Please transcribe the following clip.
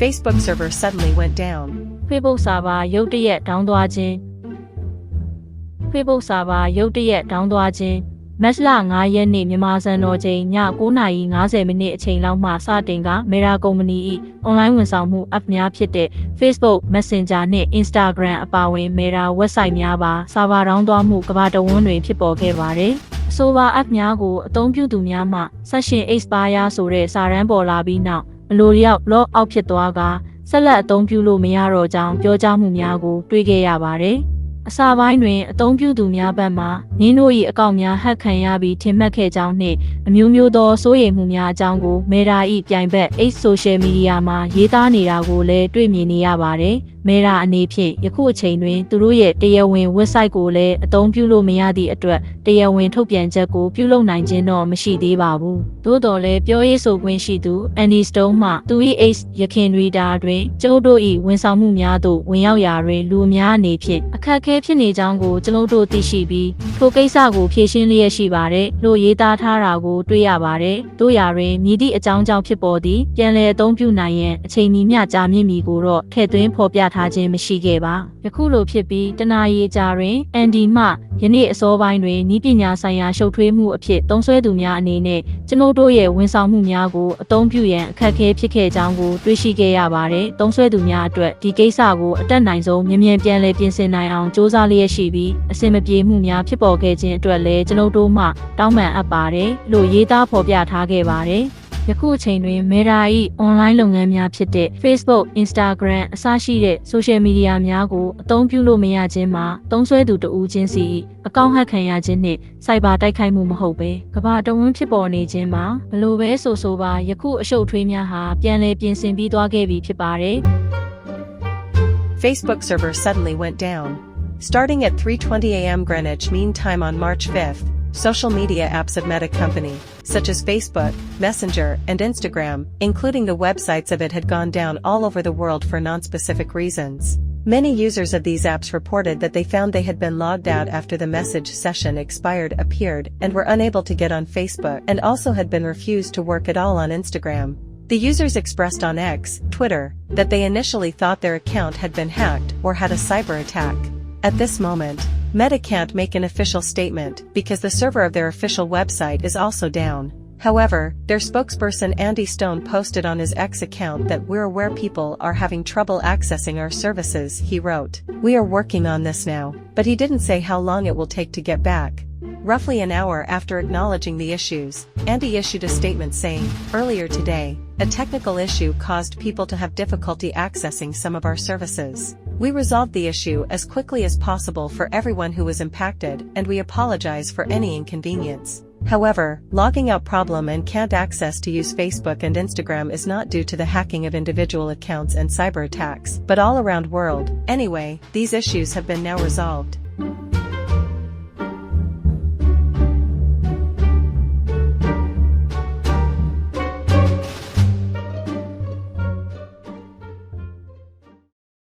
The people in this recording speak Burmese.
Facebook server suddenly went down. Facebook server ရုတ်တရက်ဒေါင်းသွားခြင်း Facebook server ရုတ်တရက်ဒေါင်းသွားခြင်းမတ်လ9ရက်နေ့မြန်မာစံတော်ချိန်ည9:50မိနစ်အချိန်လောက်မှစတင်က Meta ကုမ္ပဏီ၏ online ဝန်ဆောင်မှု app များဖြစ်တဲ့ Facebook Messenger နှင့် Instagram အပါအဝင် Meta website များပါ server ဒေါင်းသွားမှုကမ္ဘာတဝန်းတွင်ဖြစ်ပေါ်ခဲ့ပါတယ်။အဆိုပါ app များကိုအသုံးပြုသူများမှ Session Expire ဆိုတဲ့စာတမ်းပေါ်လာပြီးနောက် မလိုလျောက် log out ဖြစ်သွားကဆက်လက်အသုံးပြုလို့မရတော့ကြောင်းပြောကြားမှုများကိုတွေ့ခဲ့ရပါတယ်။အစာပိုင်းတွင်အသုံးပြုသူများဘက်မှနင်းတို့၏အကောင့်များဟက်ခံရပြီးထင်မှတ်ခဲ့ကြောင်းနှင့်အမျိုးမျိုးသောစိုးရိမ်မှုများအကြောင်းကို Meta ၏ပြိုင်ဘက် X Social Media မှာရေးသားနေတာကိုလည်းတွေ့မြင်နေရပါတယ်။ Meta အနေဖြင့်ယခုအချိန်တွင်သူတို့ရဲ့တရားဝင် website ကိုလည်းအသုံးပြုလို့မရသည့်အတွက်တရားဝင်ထုတ်ပြန်ချက်ကိုပြုလုပ်နိုင်ခြင်းတော့မရှိသေးပါဘူး။သို့တော်လည်းပြောရေးဆိုခွင့်ရှိသူ Andy Stone မှသူ၏ X ရခင် Reader တွင်ကျုပ်တို့၏ဝန်ဆောင်မှုများသို့ဝင်ရောက်ရာတွင်လူအများအနေဖြင့်အခက်အခဲဖြစ်နေကြောင်းကိုကျွန်ုပ်တို့သိရှိပြီးထိုကိစ္စကိုဖြေရှင်းလျက်ရှိပါတယ်လို့ရေးသားထားတာကိုတွေ့ရပါတယ်။တို့ရာတွင်မြည်သည့်အကြောင်းကြောင့်ဖြစ်ပေါ်သည့်ပြန်လည်အသုံးပြုနိုင်ရန်အချိန်မီမျှကြာမြင့်မီကိုတော့ထည့်သွင်းဖော်ပြထားထားခြင်းမရှိခဲ့ပါယခုလိုဖြစ်ပြီးတနာရီကြာတွင်အန်ဒီမှယနေ့အစောပိုင်းတွင်ဤပညာဆိုင်ရာရှုပ်ထွေးမှုအဖြစ်သုံးဆွဲသူများအနေနဲ့ကျွန်ုပ်တို့ရဲ့ဝန်ဆောင်မှုများကိုအသုံးပြုရန်အခက်အခဲဖြစ်ခဲ့ကြောင်းကိုတွေ့ရှိခဲ့ရပါတယ်သုံးဆွဲသူများအတွက်ဒီကိစ္စကိုအတက်နိုင်ဆုံးမြန်မြန်ပြန်လည်ပြင်ဆင်နိုင်အောင်စ조사လျက်ရှိပြီးအဆင်မပြေမှုများဖြစ်ပေါ်ခဲ့ခြင်းအတွက်လည်းကျွန်ုပ်တို့မှတောင်းပန်အပ်ပါတယ်လို့ရေးသားဖော်ပြထားခဲ့ပါတယ် ယခုအချိန်တွင် Meta ၏ online လုပ်ငန်းများဖြစ်တဲ့ Facebook, Instagram အစရှိတဲ့ social media များကိုအသုံးပြုလို့မရခြင်းမှာသုံးစွဲသူတဦးချင်းစီအကောင့်ဟက်ခံရခြင်းနှင့်စိုက်ဘာတိုက်ခိုက်မှုမဟုတ်ပဲကမ္ဘာတဝန်းဖြစ်ပေါ်နေခြင်းမှာဘလို့ပဲဆိုဆိုပါယခုအရှုပ်ထွေးများဟာပြန်လည်ပြင်ဆင်ပြီးသွားခဲ့ပြီဖြစ်ပါတယ် Facebook server suddenly went down. Starting at 3:20 a.m. Greenwich Mean Time on March 5th, social media apps of Meta Company, such as Facebook, Messenger, and Instagram, including the websites of it had gone down all over the world for non-specific reasons. Many users of these apps reported that they found they had been logged out after the message session expired appeared and were unable to get on Facebook and also had been refused to work at all on Instagram. The users expressed on X, Twitter, that they initially thought their account had been hacked or had a cyber attack. At this moment, Meta can't make an official statement because the server of their official website is also down. However, their spokesperson Andy Stone posted on his X account that we're aware people are having trouble accessing our services, he wrote. We are working on this now, but he didn't say how long it will take to get back. Roughly an hour after acknowledging the issues, Andy issued a statement saying, earlier today, a technical issue caused people to have difficulty accessing some of our services. We resolved the issue as quickly as possible for everyone who was impacted and we apologize for any inconvenience. However, logging out problem and can't access to use Facebook and Instagram is not due to the hacking of individual accounts and cyber attacks, but all around world. Anyway, these issues have been now resolved.